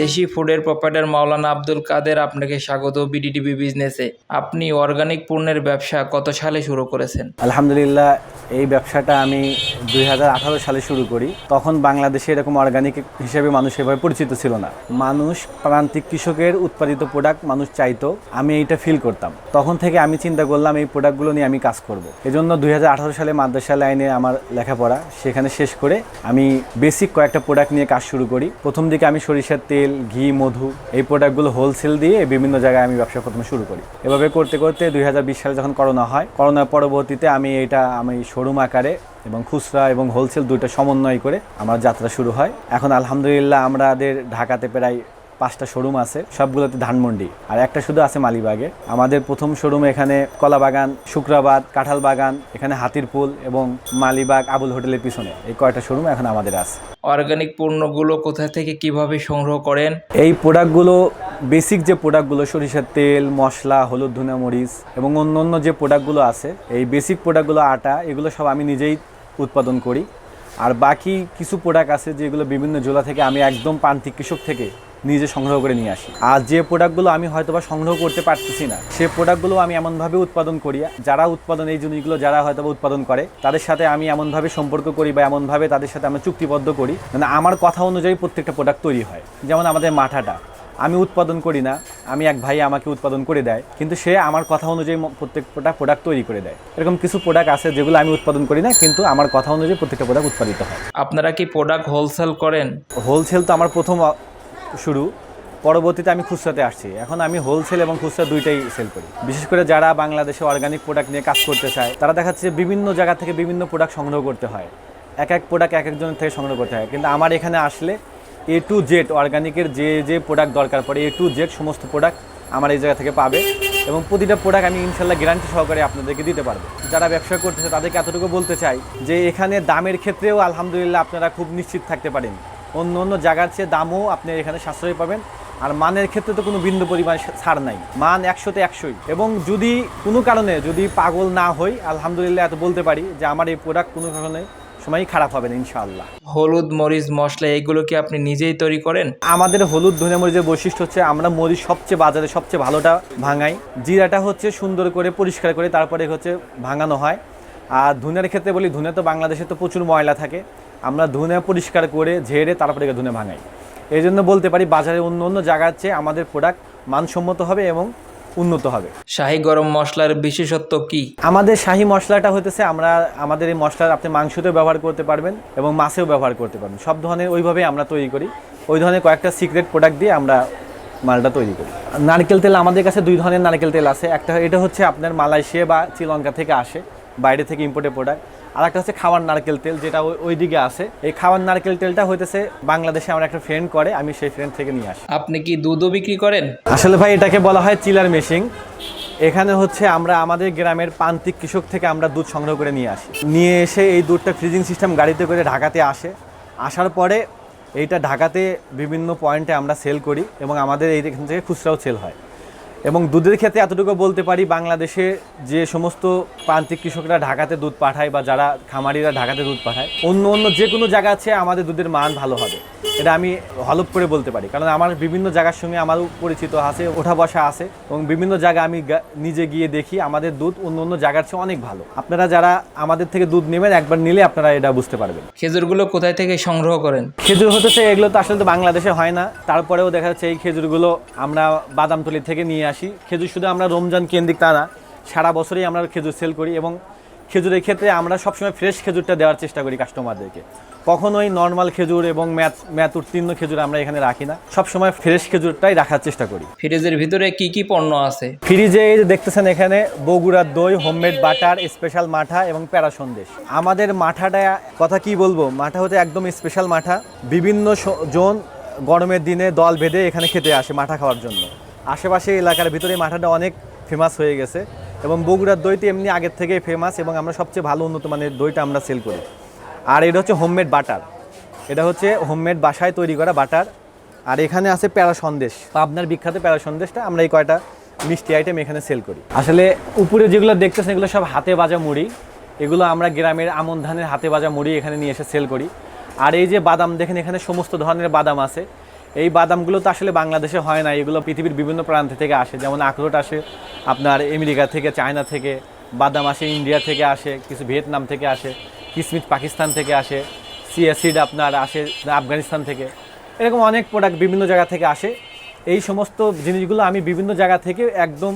দেশি ফুডের প্রোপাইটার মাওলানা আব্দুল কাদের আপনাকে স্বাগত বিডিটিভি বিজনেসে আপনি অর্গানিক পণ্যের ব্যবসা কত সালে শুরু করেছেন? আলহামদুলিল্লাহ, এই ব্যবসাটা আমি দুই হাজার আঠারো সালে শুরু করি। তখন বাংলাদেশে এরকম অর্গানিক হিসেবে মানুষ এভাবে পরিচিত ছিল না। মানুষ প্রান্তিক কৃষকের উৎপাদিত প্রোডাক্ট মানুষ চাইতো, আমি এইটা ফিল করতাম। তখন থেকে আমি চিন্তা করলাম, এই প্রোডাক্টগুলো নিয়ে আমি কাজ করব। এজন্য দুই হাজার আঠারো সালে মাদ্রাসা লাইনে আমার লেখাপড়া সেখানে শেষ করে আমি বেসিক কয়েকটা প্রোডাক্ট নিয়ে কাজ শুরু করি। প্রথম দিকে আমি সরিষার তেল ঘি, মধু এই প্রোডাক্টগুলো হোলসেল দিয়ে বিভিন্ন জায়গায় আমি ব্যবসা প্রথমে শুরু করি। এভাবে করতে করতে দুই হাজার বিশ সালে যখন করোনা হয়, করোনার পরবর্তীতে আমি এটা, আমি শোরুম আকারে এবং খুচরা এবং হোলসেল দুইটা সমন্বয় করে আমার যাত্রা শুরু হয়। এখন আলহামদুলিল্লাহ আমাদের ঢাকাতে প্রায় পাঁচটা শোরুম আছে সবগুলোতে ধানমন্ডি। আর একটা শুধু আছে মালিবাগে। আমাদের প্রথম শোরুম এখানে কলা বাগান শুক্রাবাদ কাঁঠাল বাগান এখানে হাতিরপুল এবং মালিবাগ আবুল হোটেলের পিছনে। এই কয়টা শোরুম এখন আমাদের আছে। অর্গানিক পণ্যগুলো কোথা থেকে কীভাবে সংগ্রহ করেন? এই প্রোডাক্টগুলো বেসিক যে প্রোডাক্টগুলো সরিষার তেল মশলা হলুদ ধুনা মরিচ এবং অন্য অন্য যে প্রোডাক্টগুলো আছে এই বেসিক প্রোডাক্টগুলো আটা এগুলো সব আমি নিজেই উৎপাদন করি। আর বাকি কিছু প্রোডাক্ট আছে যেগুলো বিভিন্ন জেলা থেকে আমি একদম প্রান্তিক কৃষক থেকে নিজে সংগ্রহ করে নিয়ে আসি। আর যে প্রোডাক্টগুলো আমি হয়তোবা সংগ্রহ করতে পারতেছি না সে প্রোডাক্টগুলো আমি এমনভাবে উৎপাদন করি যারা উৎপাদন এই জিনিসগুলো যারা হয়তোবা উৎপাদন করে তাদের সাথে আমি এমনভাবে সম্পর্ক করি বা এমনভাবে তাদের সাথে আমরা চুক্তিবদ্ধ করি মানে আমার কথা অনুযায়ী প্রত্যেকটা প্রোডাক্ট তৈরি হয়। যেমন আমাদের মাঠাটা আমি উৎপাদন করি না আমি এক ভাই আমাকে উৎপাদন করে দেয় কিন্তু সে আমার কথা অনুযায়ী প্রত্যেকটা প্রোডাক্ট তৈরি করে দেয়। এরকম কিছু প্রোডাক্ট আছে যেগুলো আমি উৎপাদন করি না কিন্তু আমার কথা অনুযায়ী প্রত্যেকটা প্রোডাক্ট উৎপাদিত হয়। আপনারা কি প্রোডাক্ট হোলসেল করেন? হোলসেল তো আমার প্রথম শুরু, পরবর্তীতে আমি খুচরাতে আসছি। এখন আমি হোলসেল এবং খুচরা দুইটাই সেল করি। বিশেষ করে যারা বাংলাদেশে অর্গানিক প্রোডাক্ট নিয়ে কাজ করতে চায়, তারা দেখাচ্ছে যে বিভিন্ন জায়গা থেকে বিভিন্ন প্রোডাক্ট সংগ্রহ করতে হয়। এক এক প্রোডাক্ট এক একজনের থেকে সংগ্রহ করতে হয়। কিন্তু আমার এখানে আসলে এ টু জেড অর্গানিকের যে যে প্রোডাক্ট দরকার পড়ে এ টু জেড সমস্ত প্রোডাক্ট আমার এই জায়গা থেকে পাবে এবং প্রতিটা প্রোডাক্ট আমি ইনশাল্লাহ গ্যারান্টি সহকারে আপনাদেরকে দিতে পারব। যারা ব্যবসা করতেছে, তাদেরকে এতটুকু বলতে চাই যে এখানে দামের ক্ষেত্রেও আলহামদুলিল্লাহ আপনারা খুব নিশ্চিত থাকতে পারেন। অন্য অন্য জায়গার চেয়ে দামও আপনি এখানে সাশ্রয় পাবেন। আর মানের ক্ষেত্রে তো কোনো বিন্দু পরিমাণ ছাড় নাই। মান একশোতে একশোই। এবং যদি কোনো কারণে যদি পাগল না হই আলহামদুলিল্লাহ এত বলতে পারি যে আমার এই প্রোডাক্ট কোনো কারণে সময় খারাপ হবে না ইনশাআল্লাহ। হলুদ মরিচ মশলা এইগুলো কি আপনি নিজেই তৈরি করেন? আমাদের হলুদ ধনে মরিচের বৈশিষ্ট্য হচ্ছে আমরা মরিচ সবচেয়ে বাজারে সবচেয়ে ভালোটা ভাঙাই। জিরাটা হচ্ছে সুন্দর করে পরিষ্কার করে তারপরে হচ্ছে ভাঙানো হয়। আর ধুনের ক্ষেত্রে বলি ধুনে তো বাংলাদেশে তো প্রচুর ময়লা থাকে। আমরা ধুনে পরিষ্কার করে ঝেড়ে তারপরে ধুনে ভাঙাই। এই জন্য বলতে পারি বাজারে অন্য অন্য জায়গার চেয়ে আমাদের প্রোডাক্ট মানসম্মত হবে এবং উন্নত হবে। শাহি গরম মশলার বিশেষত্ব কি? আমাদের শাহি মশলাটা হতেছে আমরা আমাদের এই মশলার আপনি মাংসতেও ব্যবহার করতে পারবেন এবং মাছেও ব্যবহার করতে পারবেন। সব ধরনের ওইভাবেই আমরা তৈরি করি। ওই ধরনের কয়েকটা সিক্রেট প্রোডাক্ট দিয়ে আমরা মালটা তৈরি করি। নারকেল তেল আমাদের কাছে দুই ধরনের নারকেল তেল আছে। একটা এটা হচ্ছে আপনার মালয়েশিয়া বা শ্রীলঙ্কা থেকে আসে বাইরে থেকে ইম্পোর্টেড প্রোডাক্ট আর একটা হচ্ছে খাওয়ার নারকেল তেল যেটা ওই- দিকে আছে। এই খাওয়ার নারকেল তেলটা হইতেছে বাংলাদেশে আমার একটা ফ্রেন্ড করে আমি সেই ফ্রেন্ড থেকে নিয়ে আসি। আপনি কি দুধও বিক্রি করেন? আসলে ভাই এটাকে বলা হয় চিলার মেশিন। এখানে হচ্ছে আমরা আমাদের গ্রামের প্রান্তিক কৃষক থেকে আমরা দুধ সংগ্রহ করে নিয়ে আসি। নিয়ে এসে এই দুধটা ফ্রিজিং সিস্টেম গাড়িতে করে ঢাকাতে আসে। আসার পরে এইটা ঢাকাতে বিভিন্ন পয়েন্টে আমরা সেল করি এবং আমাদের এই এখান থেকে খুচরাও সেল হয়। এবং দুধের ক্ষেত্রে এতটুকু বলতে পারি বাংলাদেশে যে সমস্ত প্রান্তিক কৃষকরা ঢাকাতে দুধ পাঠায় বা যারা খামারিরা ঢাকাতে দুধ পাঠায় অন্য অন্য যে কোনো জায়গা আছে আমাদের দুধের মান ভালো হবে। এটা আমি হলপ করে বলতে পারি। কারণ আমার বিভিন্ন জায়গার সঙ্গে আমারও পরিচিত আছে ওঠা বসা আছে এবং বিভিন্ন জায়গা আমি নিজে গিয়ে দেখি আমাদের দুধ অন্য অন্য জায়গার চেয়ে অনেক ভালো। আপনারা যারা আমাদের থেকে দুধ নেবেন একবার নিলে আপনারা এটা বুঝতে পারবেন। খেজুরগুলো কোথায় থেকে সংগ্রহ করেন? খেজুর হতেছে এগুলো তো আসলে তো বাংলাদেশে হয় না। তারপরেও দেখা যাচ্ছে এই খেজুরগুলো আমরা বাদামতলি থেকে নিয়ে আসি। খেজুর শুধু আমরা রমজান কেন্দ্রিক তা না সারা বছরই আমরা খেজুর সেল করি এবং খেজুরের ক্ষেত্রে আমরা সবসময় ফ্রেশ খেজুরটা দেওয়ার চেষ্টা করি কাস্টমারদেরকে কখনোই নর্মাল খেজুর এবং ম্যাথ ম্যাথ উত্তীর্ণ খেজুর আমরা এখানে রাখি না। সবসময় ফ্রেশ খেজুরটাই রাখার চেষ্টা করি। ফ্রিজের ভিতরে কি কি পণ্য আছে? ফ্রিজে এই যে দেখতেছেন এখানে বগুড়ার দই হোমমেড বাটার স্পেশাল মাঠা এবং প্যারা সন্দেশ। আমাদের মাঠাটা কথা কি বলব? মাঠা হতে একদম স্পেশাল মাঠা। বিভিন্ন জন গরমের দিনে দল বেঁধে এখানে খেতে আসে মাঠা খাওয়ার জন্য। আশেপাশে এলাকার ভিতরে মাঠাটা অনেক ফেমাস হয়ে গেছে এবং বগুড়ার দই তো এমনি আগের থেকেই ফেমাস এবং আমরা সবচেয়ে ভালো উন্নত মানের দইটা আমরা সেল করি। আর এটা হচ্ছে হোমমেড বাটার এটা হচ্ছে হোমমেড বাসায় তৈরি করা বাটার আর এখানে আছে প্যারা সন্দেশ। পাবনার বিখ্যাত প্যারা সন্দেশটা আমরা এই কয়টা মিষ্টি আইটেম এখানে সেল করি। আসলে উপরে যেগুলো দেখতেছেন এগুলো সব হাতে বাজা মুড়ি। এগুলো আমরা গ্রামের আমন ধানের হাতে বাজা মুড়ি এখানে নিয়ে এসে সেল করি। আর এই যে বাদাম, দেখেন এখানে সমস্ত ধরনের বাদাম আছে। এই বাদামগুলো তো আসলে বাংলাদেশে হয় না, এগুলো পৃথিবীর বিভিন্ন প্রান্ত থেকে আসে। যেমন আখরোট আসে, আপনার আমেরিকা থেকে, চায়না থেকে, বাদাম আসে, ইন্ডিয়া থেকে আসে, কিছু ভিয়েতনাম থেকে আসে, কিসমিস পাকিস্তান থেকে আসে সিয়াসিড আপনার আসে আফগানিস্তান থেকে। এরকম অনেক প্রোডাক্ট বিভিন্ন জায়গা থেকে আসে। এই সমস্ত জিনিসগুলো আমি বিভিন্ন জায়গা থেকে একদম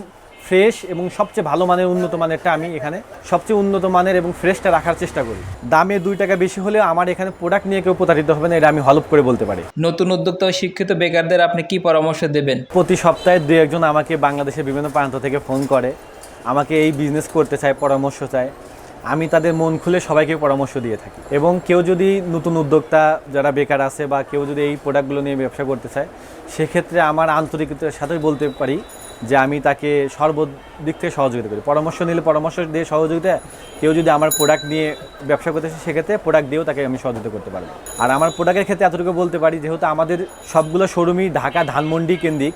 ফ্রেশ এবং সবচেয়ে ভালো মানের উন্নত মানেরটা আমি এখানে সবচেয়ে উন্নত মানের এবং ফ্রেশটা রাখার চেষ্টা করি। দামে দুই টাকা বেশি হলেও আমার এখানে প্রোডাক্ট নিয়ে কেউ প্রতারিত হবে না এটা আমি হলপ করে বলতে পারি। নতুন উদ্যোক্তা ও শিক্ষিত বেকারদের আপনি কি পরামর্শ দেবেন? প্রতি সপ্তাহে দুই একজন আমাকে বাংলাদেশের বিভিন্ন প্রান্ত থেকে ফোন করে আমাকে এই বিজনেস করতে চায় পরামর্শ চায়। আমি তাদের মন খুলে সবাইকে পরামর্শ দিয়ে থাকি। এবং কেউ যদি নতুন উদ্যোক্তা যারা বেকার আছে বা কেউ যদি এই প্রোডাক্টগুলো নিয়ে ব্যবসা করতে চায় সেক্ষেত্রে আমার আন্তরিকতার সাথেই বলতে পারি যে আমি তাকে সর্বদিক থেকে সহযোগিতা করি। পরামর্শ নিলে পরামর্শ দিয়ে সহযোগিতা, কেউ যদি আমার প্রোডাক্ট নিয়ে ব্যবসা করতে চায় সেক্ষেত্রে প্রোডাক্ট দিয়েও তাকে আমি সহযোগিতা করতে পারব। আর আমার প্রোডাক্টের ক্ষেত্রে এতটুকু বলতে পারি, যেহেতু আমাদের সবগুলো শোরুমই ঢাকা ধানমন্ডি কেন্দ্রিক,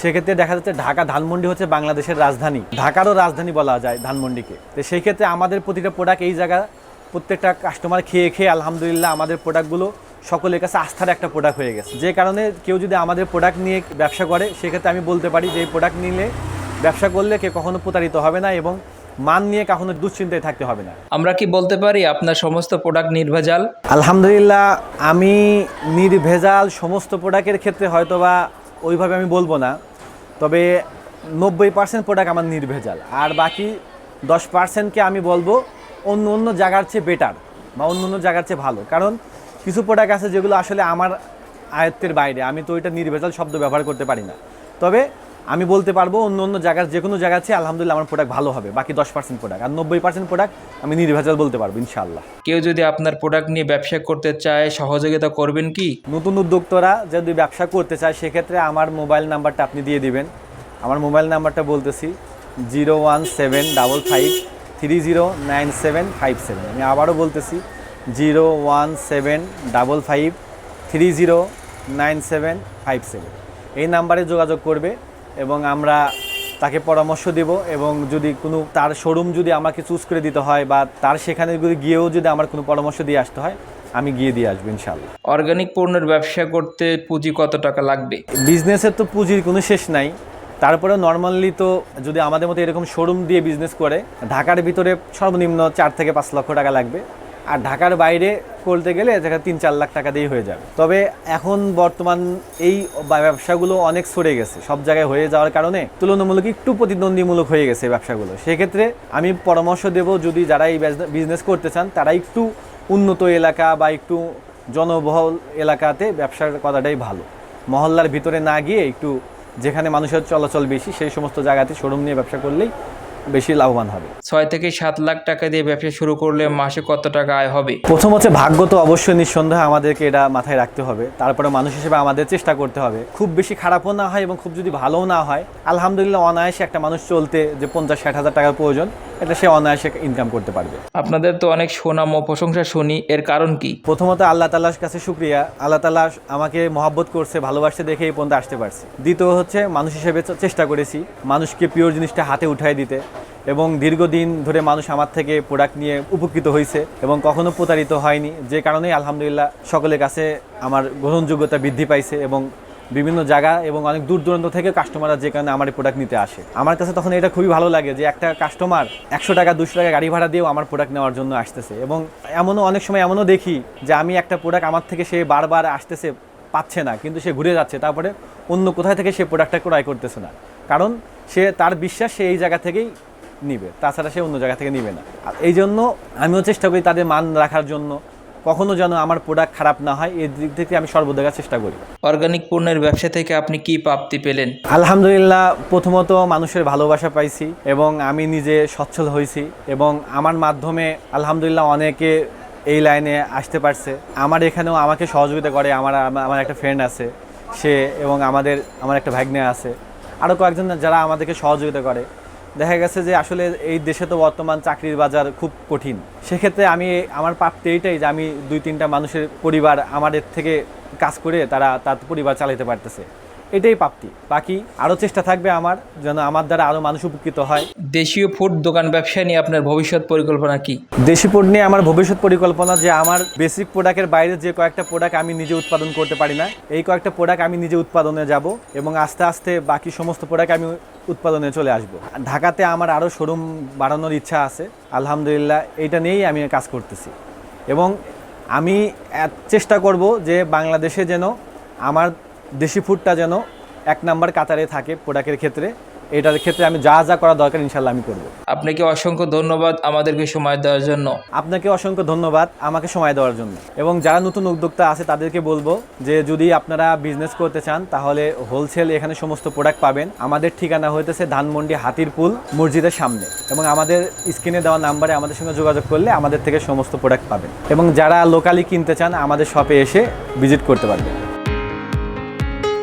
সেক্ষেত্রে দেখা যাচ্ছে ঢাকা ধানমন্ডি হচ্ছে বাংলাদেশের রাজধানী। ঢাকারও রাজধানী বলা যায় ধানমন্ডিকে। তো সেই ক্ষেত্রে আমাদের প্রতিটা প্রোডাক্ট এই জায়গা, প্রত্যেকটা কাস্টমার খেয়ে খেয়ে আলহামদুলিল্লাহ আমাদের প্রোডাক্টগুলো সকলের কাছে আস্থার একটা প্রোডাক্ট হয়ে গেছে। যে কারণে কেউ যদি আমাদের প্রোডাক্ট নিয়ে ব্যবসা করে সেক্ষেত্রে আমি বলতে পারি যে এই প্রোডাক্ট নিলে ব্যবসা করলে কেউ কখনো প্রতারিত হবে না এবং মান নিয়ে কখনো দুশ্চিন্তায় থাকতে হবে না। আমরা কি বলতে পারি আপনার সমস্ত প্রোডাক্ট নির্ভেজাল? আলহামদুলিল্লাহ আমি নির্ভেজাল সমস্ত প্রোডাক্টের ক্ষেত্রে হয়তোবা ওইভাবে আমি বলব না তবে নব্বই পার্সেন্ট প্রোডাক্ট আমার নির্ভেজাল। আর বাকি দশ পার্সেন্টকে আমি বলব অন্য অন্য জায়গার চেয়ে বেটার বা অন্য অন্য জায়গার চেয়ে ভালো। কারণ কিছু প্রোডাক্ট আছে যেগুলো আসলে আমার আয়ত্তের বাইরে। আমি তো ওইটা নির্ভেজাল শব্দ ব্যবহার করতে পারি না। তবে আমি বলতে পারব অন্য অন্য জায়গার যে কোনো জায়গার চেয়ে আলহামদুলিল্লাহ আমার প্রোডাক্ট ভালো হবে বাকি দশ পার্সেন্ট প্রোডাক্ট আর নব্বই পার্সেন্ট প্রোডাক্ট আমি নির্ভেজাল বলতে পারব ইনশাল্লাহ কেউ যদি আপনার প্রোডাক্ট নিয়ে ব্যবসা করতে চায় সহযোগিতা করবেন কি? নতুন উদ্যোক্তরা যদি ব্যবসা করতে চায় সেক্ষেত্রে আমার মোবাইল নাম্বারটা আপনি দিয়ে দিবেন। আমার মোবাইল নাম্বারটা বলতেছি zero one seven double five three zero nine seven five seven. আমি আবারও বলতেছি zero one seven double five three zero nine seven five seven. এই নাম্বারে যোগাযোগ করবে এবং আমরা তাকে পরামর্শ দেব এবং যদি কোনো তার শোরুম যদি আমাকে চুজ করে দিতে হয় বা তার সেখানে যদি গিয়েও যদি আমার কোনো পরামর্শ দিয়ে আসতে হয় আমি গিয়ে দিয়ে আসব ইনশাল্লাহ অর্গানিক পণ্যের ব্যবসা করতে পুঁজি কত টাকা লাগবে? বিজনেসের তো পুঁজির কোনো শেষ নাই। তারপরে নর্মালি তো যদি আমাদের মতো এরকম শোরুম দিয়ে বিজনেস করে ঢাকার ভিতরে সর্বনিম্ন চার থেকে পাঁচ লক্ষ টাকা লাগবে। আর ঢাকার বাইরে করতে গেলে দেখা তিন চার লাখ টাকা দিয়েই হয়ে যাবে। তবে এখন বর্তমান এই ব্যবসাগুলো অনেক সরে গেছে। সব জায়গায় হয়ে যাওয়ার কারণে তুলনামূলক একটু প্রতিদ্বন্দ্বীমূলক হয়ে গেছে ব্যবসাগুলো। সেক্ষেত্রে আমি পরামর্শ দেব যদি যারা এই বিজনেস করতে চান, তারা একটু উন্নত এলাকা বা একটু জনবহুল এলাকাতে ব্যবসা করাটাই ভালো। মহল্লার ভিতরে না গিয়ে একটু যেখানে মানুষের চলাচল বেশি, সেই সমস্ত জায়গাতে শোরুম নিয়ে ব্যবসা করলেই বেশি লাভবান হবে। ছয় থেকে সাত লাখ টাকা দিয়ে ব্যবসা শুরু করলে মাসে কত টাকা আয় হবে? প্রথম হচ্ছে ভাগ্য তো অবশ্যই নিঃসন্দেহে আমাদেরকে এটা মাথায় রাখতে হবে। তারপরে মানুষ হিসেবে আমাদের চেষ্টা করতে হবে। খুব বেশি খারাপও না হয় এবং খুব যদি ভালোও না হয় আলহামদুলিল্লাহ অনায়াসে একটা মানুষ চলতে যে পঞ্চাশ ষাট হাজার টাকার প্রয়োজন। এটা সে অনায়াসে ইনকাম করতে পারবে। আপনাদের তো অনেক সুনাম ও প্রশংসা শুনি এর কারণ কি? প্রথমত আল্লাহ তালার কাছে শুক্রিয়া। আল্লাহ তালা আমাকে মহাব্বত করছে ভালোবাসতে দেখে এই পর্যন্ত আসতে পারছি। দ্বিতীয় হচ্ছে মানুষ হিসেবে চেষ্টা করেছি মানুষকে পিওর জিনিসটা হাতে উঠাই দিতে এবং দীর্ঘদিন ধরে মানুষ আমার থেকে প্রোডাক্ট নিয়ে উপকৃত হয়েছে এবং কখনো প্রতারিত হয়নি। যে কারণে আলহামদুলিল্লাহ সকলের কাছে আমার গ্রহণযোগ্যতা বৃদ্ধি পাইছে এবং বিভিন্ন জায়গা এবং অনেক দূর দূরান্ত থেকে কাস্টমাররা যে কারণে আমার এই প্রোডাক্ট নিতে আসে। আমার কাছে তখন এটা খুবই ভালো লাগে যে একটা কাস্টমার একশো টাকা, দুশো টাকা গাড়ি ভাড়া দিয়েও আমার প্রোডাক্ট নেওয়ার জন্য আসতেছে এবং এমনও অনেক সময় এমনও দেখি যে আমি একটা প্রোডাক্ট আমার থেকে সে বারবার আসতেছে, পাচ্ছে না, কিন্তু সে ঘুরে যাচ্ছে, তারপরে অন্য কোথায় থেকে সে প্রোডাক্টটা ক্রয় করতেছে না। কারণ সে তার বিশ্বাস সে এই জায়গা থেকেই নিবে, তাছাড়া সে অন্য জায়গা থেকে নিবে না। এই জন্য আমিও চেষ্টা করি তাদের মান রাখার জন্য কখনো যেন আমার প্রোডাক্ট খারাপ না হয় এই দিক থেকে আমি সর্বদা চেষ্টা করি। অর্গানিক পণ্যের ব্যবসা থেকে আপনি কি প্রাপ্তি পেলেন? আলহামদুলিল্লাহ প্রথমত মানুষের ভালোবাসা পাইছি এবং আমি নিজে সচ্ছল হয়েছি এবং আমার মাধ্যমে আলহামদুলিল্লাহ অনেকে এই লাইনে আসতে পারছে। আমার এখানেও আমাকে সহযোগিতা করে আমার আমার একটা ফ্রেন্ড আছে সে এবং আমাদের আমার একটা ভাগ্নে আছে। আরও কয়েকজন যারা আমাদেরকে সহযোগিতা করে। দেখা গেছে যে আসলে এই দেশে তো বর্তমান চাকরির বাজার খুব কঠিন। সেক্ষেত্রে আমি আমার প্রাপ্তি এইটাই যে আমি দুই তিনটা মানুষের পরিবার আমাদের থেকে কাজ করে তারা তার পরিবার চালাতে পারতেছে। এটাই প্রাপ্তি। বাকি আরও চেষ্টা থাকবে আমার যেন আমার দ্বারা আরও মানুষ উপকৃত হয়। দেশীয় ফুড দোকান ব্যবসা নিয়ে আপনার ভবিষ্যৎ পরিকল্পনা কি? দেশি ফুড নিয়ে আমার ভবিষ্যৎ পরিকল্পনা যে আমার বেসিক প্রোডাক্টের বাইরে যে কয়েকটা প্রোডাক্ট আমি নিজে উৎপাদন করতে পারি না এই কয়েকটা প্রোডাক্ট আমি নিজে উৎপাদনে যাব এবং আস্তে আস্তে বাকি সমস্ত প্রোডাক্ট আমি উৎপাদনে চলে আসব। ঢাকাতে আমার আরও শোরুম বাড়ানোর ইচ্ছা আছে আলহামদুলিল্লাহ এইটা নিয়েই আমি কাজ করতেছি। এবং আমি চেষ্টা করব যে বাংলাদেশে যেন আমার দেশি ফুডটা যেন এক নাম্বার কাতারে থাকে প্রোডাক্টের ক্ষেত্রে এটার ক্ষেত্রে আমি যা যা করা দরকার ইনশাল্লাহ আমি করব। আপনাকে অসংখ্য ধন্যবাদ আমাদেরকে সময় দেওয়ার জন্য। আপনাকে অসংখ্য ধন্যবাদ আমাকে সময় দেওয়ার জন্য। এবং যারা নতুন উদ্যোক্তা আছে তাদেরকে বলব যে যদি আপনারা বিজনেস করতে চান তাহলে হোলসেল এখানে সমস্ত প্রোডাক্ট পাবেন। আমাদের ঠিকানা হইতেছে ধানমন্ডি হাতির হাতিরপুল মসজিদের সামনে। এবং আমাদের স্ক্রিনে দেওয়া নাম্বারে আমাদের সঙ্গে যোগাযোগ করলে আমাদের থেকে সমস্ত প্রোডাক্ট পাবেন। এবং যারা লোকালি কিনতে চান আমাদের শপে এসে ভিজিট করতে পারবেন।